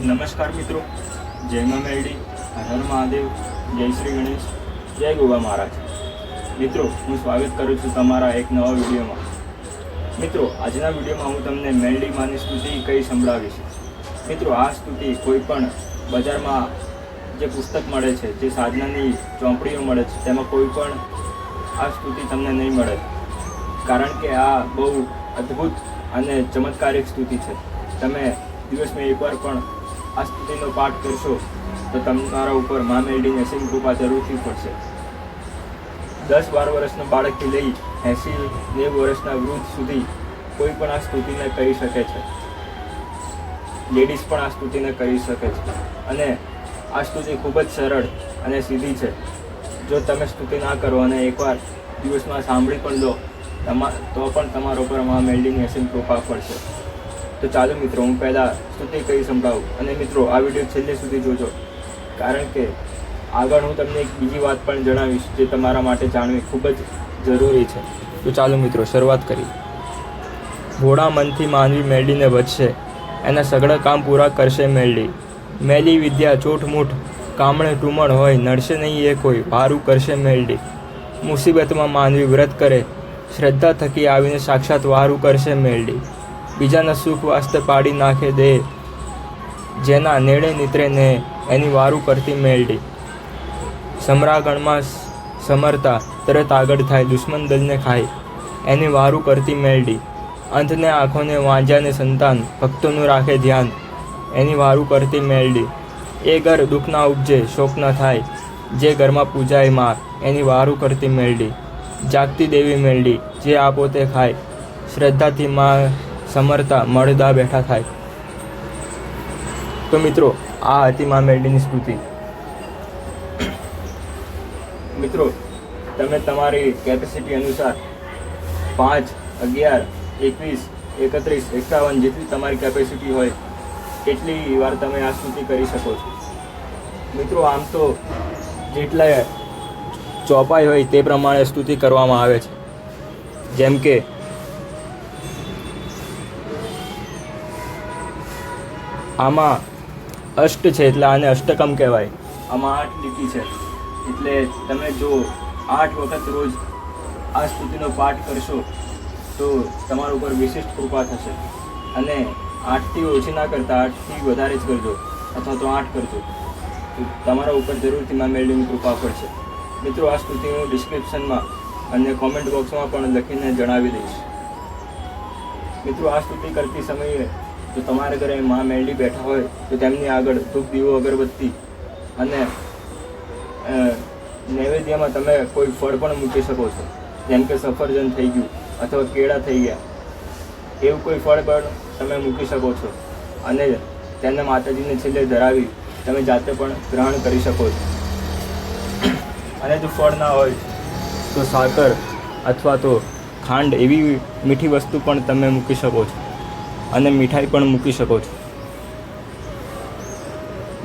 નમસ્કાર મિત્રો. જય મા મેરડી. હર મહાદેવ. જય શ્રી ગણેશ. જય ગોવા મહારાજ. મિત્રો, હું સ્વાગત કરું છું તમારા એક નવા વિડીયોમાં. મિત્રો, આજના વિડીયોમાં હું તમને મેરડી માની સ્તુતિ કઈ સંભળાવીશ? મિત્રો, આ સ્તુતિ કોઈ પણ બજારમાં જે પુસ્તક મળે છે, જે સાધનાની ચોપડીઓ મળે છે, તેમાં કોઈ પણ આ સ્તુતિ તમને નહીં મળે. કારણ કે આ બહુ અદ્ભુત અને ચમત્કારિક સ્તુતિ છે. તમે દિવસમાં એકવાર પણ આ સ્તુતિનો પાઠ કરશો, તો તમારા ઉપર મા મેરડીની અસીમ કૃપા જરૂરથી પડશે. દસ બાર વર્ષના બાળકથી લઈ એંસી નેવું વર્ષના વૃદ્ધ સુધી કોઈ પણ આ સ્તુતિને કરી શકે છે. લેડીઝ પણ આ સ્તુતિને કરી શકે છે. અને આ સ્તુતિ ખૂબ જ સરળ અને સીધી છે. જો તમે સ્તુતિ ના કરો અને એકવાર દિવસમાં સાંભળી પણ લો, તમા, તો પણ તમારા ઉપર મા મેલ્ડિંગ અસીમ કૃપા પડશે. તો ચાલો મિત્રો, હું પહેલાં સ્તુતિ કહી સંભળાવું. અને મિત્રો, આ વીડિયો છેલ્લે સુધી જોજો. કારણ કે આગળ હું તમને એક બીજી વાત પણ જણાવીશ જે તમારા માટે જાણવી ખૂબ જ જરૂરી છે. તો ચાલો મિત્રો, શરૂઆત કરી ભોળા મનથી માનવી મેળીને વધશે. એના સગળા કામ પૂરા કરશે મેળી મેલી વિદ્યા ચોટમૂઠ કામણે ટુમણ હોય, નડશે નહીં એ કોઈ, ભારું કરશે મેળડી મુસીબતમાં માનવી વ્રત કરે. શ્રદ્ધા થકી આવીને સાક્ષાત વારું કરશે મેળડી બીજાના સુખ વાસ્તે પાડી નાખે દે. જેના નેડે નીતરે ને એની વારું કરતી મેળડી સમરાગણમાં સમરતા તરત આગળ થાય, દુશ્મન દલને ખાય. એની વારું કરતી મેળડી અંતને આંખોને વાંજાને સંતાન, ભક્તોનું રાખે ધ્યાન. એની વારું કરતી મેળડી એ ઘર દુઃખ ના ઉપજે, શોક ન થાય. જે ઘરમાં પૂજાયમાં એની વારું કરતી મેળડી જાગતી દેવી મેળડી જે આપો તે ખાય. શ્રદ્ધાથી માં સમરતા મળદા બેઠા થાય. તો મિત્રો, આ હતી મા મેરડીની સ્મૃતિ. મિત્રો, તમે તમારી કેપેસિટી અનુસાર પાંચ, અગિયાર, એકવીસ, એકત્રીસ, એકાવન જેટલી તમારી કેપેસિટી હોય તેટલી વાર તમે આ સ્તુતિ કરી શકો છો. મિત્રો, આમ તો જેટલા ચોપાઈ હોય તે પ્રમાણે સ્તુતિ કરવામાં આવે છે. જેમ કે આમાં અષ્ટ છે એટલે આને અષ્ટકમ કહેવાય. આમાં આઠ લીટી છે. એટલે તમે જો આઠ વખત રોજ આ સ્તુતિનો પાઠ કરશો, તો તમારા ઉપર વિશિષ્ટ કૃપા થશે. અને આઠથી ઓછી ના કરતા આઠથી વધારે જ કરજો, અથવા તો આઠ કરજો. તમારા ઉપર જરૂરથી માં મેળવીની કૃપા પડશે. મિત્રો, આ સ્તુતિ હું ડિસ્ક્રિપ્શનમાં અને કોમેન્ટ બોક્સમાં પણ લખીને જણાવી દઈશ. મિત્રો, આ સ્તુતિ કરતી સમયે જો તમારા ઘરે મા મેરડી બેઠા હોય, તો તેમની આગળ ધૂપ, દીવો, અગરબત્તી અને નૈવેદ્યમાં તમે કોઈ ફળ પણ મૂકી શકો છો. જેમ કે સફરજન થઈ ગયું અથવા કેળા થઈ ગયા. એવું કોઈ ફળ પણ તમે મૂકી શકો છો. અને તેને માતાજીને છેલ્લે ધરાવી તમે જાતે પણ ગ્રહણ કરી શકો છો. અને જો ફળ ના હોય, તો સાકર અથવા તો ખાંડ એવી મીઠી વસ્તુ પણ તમે મૂકી શકો છો. અને મીઠાઈ પણ મૂકી શકો છો.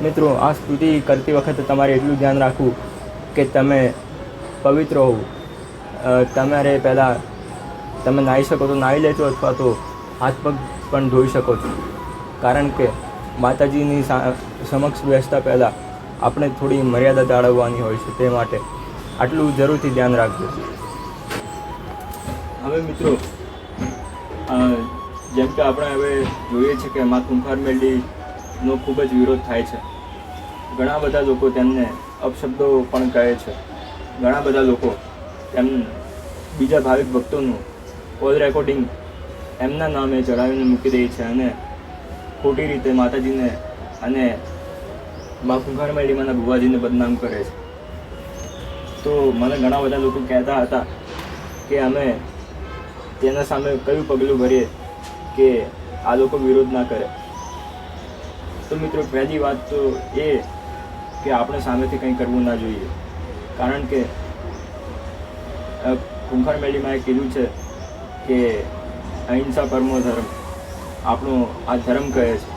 મિત્રો, આ સ્તુતિ કરતી વખતે તમારે એટલું ધ્યાન રાખવું કે તમે પવિત્ર હોવ. તમારે પહેલાં તમે નાહી શકો તો નાહી લેજો અથવા તો હાથ પગ પણ ધોઈ શકો છો. કારણ કે માતાજીની સમક્ષ બેસતા પહેલાં આપણે થોડી મર્યાદા જાળવવાની હોય છે તે માટે આટલું જરૂરથી ધ્યાન રાખજો. હવે મિત્રો જેમ કે આપણે હવે જોઈએ છીએ કે મા કુંભાર મેલડીનો ખૂબ જ વિરોધ થાય છે. ઘણા બધા લોકો તેમને અપશબ્દો પણ કહે છે. ઘણા બધા લોકો તેમ બીજા ભાવિક ભક્તોનું કોલ રેકોર્ડિંગ એમના નામે ચડાવીને મૂકી દે છે અને ખોટી રીતે માતાજીને અને મા કુંભાર મેલડીમાંના ભુવાજીને બદનામ કરે છે. તો મને ઘણા બધા લોકો કહેતા હતા કે અમે તેના સામે કયું પગલું ભરીએ? કે આ લોકો વિરોધ ના કરે. તો મિત્રો, પહેલી વાત તો એ કે આપણે સામેથી કંઈ કરવું ના જોઈએ. કારણ કે કુંભાર મેળીમાં એ કીધું છે કે અહિંસા પરમો ધર્મ આપણો આ ધર્મ કહે છે.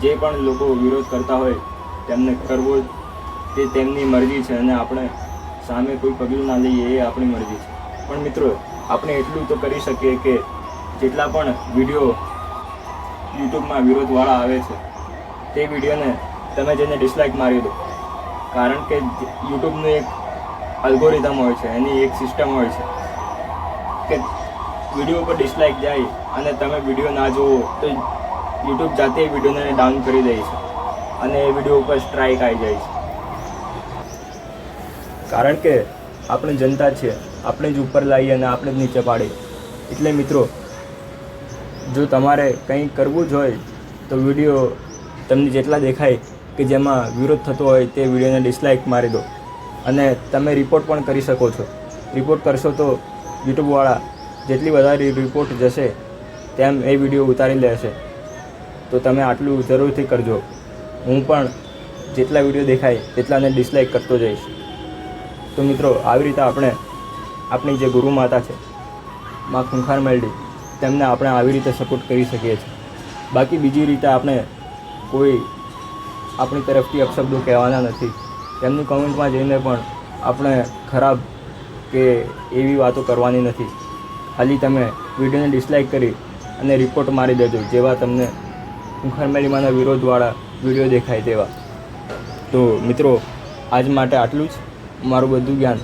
જે પણ લોકો વિરોધ કરતા હોય, તેમને કરવો તે તેમની મરજી છે અને આપણે સામે કોઈ પગલું ના લઈએ એ આપણી મરજી છે. પણ મિત્રો, આપણે એટલું તો કરી શકીએ કે જેટલા પણ વીડિયો યુટ્યુબમાં વિરોધવાળા આવે છે, તે વિડીયોને તમે જેને ડિસલાઇક મારી દો કારણ કે યુટ્યુબનું એક અલ્ગોરિધમ હોય છે, એની એક સિસ્ટમ હોય છે કે વીડિયો પર ડિસલાઇક જાય અને તમે વીડિયો ના જુઓ, તો યુટ્યુબ જાતે એ વિડીયોને ડાઉન કરી દે છે અને એ વીડિયો ઉપર સ્ટ્રાઇક આવી જાય છે. કારણ કે આપણે જનતા છીએ, આપણે જ ઉપર લાવીએ અને આપણે જ નીચે પાડીએ. એટલે મિત્રો જો તમારે કંઈ કરવું જ હોય, તો વીડિયો તમને જેટલા દેખાય કે જેમાં વિરોધ થતો હોય તે વિડીયોને ડિસલાઇક મારી દો. અને તમે રિપોર્ટ પણ કરી શકો છો. રિપોર્ટ કરશો તો યુટ્યુબવાળા જેટલી વધારે રિપોર્ટ જશે, તેમ એ વીડિયો ઉતારી લેશે તો તમે આટલું જરૂરથી કરજો. હું પણ જેટલા વીડિયો દેખાય તેટલાને ડિસલાઇક કરતો જઈશ. તો મિત્રો, આવી રીતે આપણે આપણી જે ગુરુ માતા છે, માં ખૂંખાર મેળડી તેમને આપણે આવી રીતે સપોર્ટ કરી શકીએ છીએ. બાકી બીજી રીતે આપણે કોઈ આપણી તરફથી અપશબ્દો કહેવાના નથી. તેમની કોમેન્ટમાં જઈને પણ આપણે ખરાબ કે એવી વાતો કરવાની નથી. ખાલી તમે વિડીયોને ડિસલાઇક કરી અને રિપોર્ટ મારી દેજો, જેવા તમને ખૂંખાર વિરોધવાળા વીડિયો દેખાય તેવા. તો મિત્રો, આજ માટે આટલું જ. મારું બધું જ્ઞાન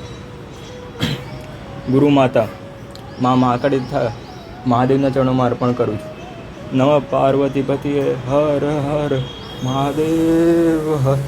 ગુરુ માતા મા માકડી મહાદેવના ચરણોમાં અર્પણ કરું છું. નમઃ પાર્વતી પતિએ હર હર મહાદેવ હર.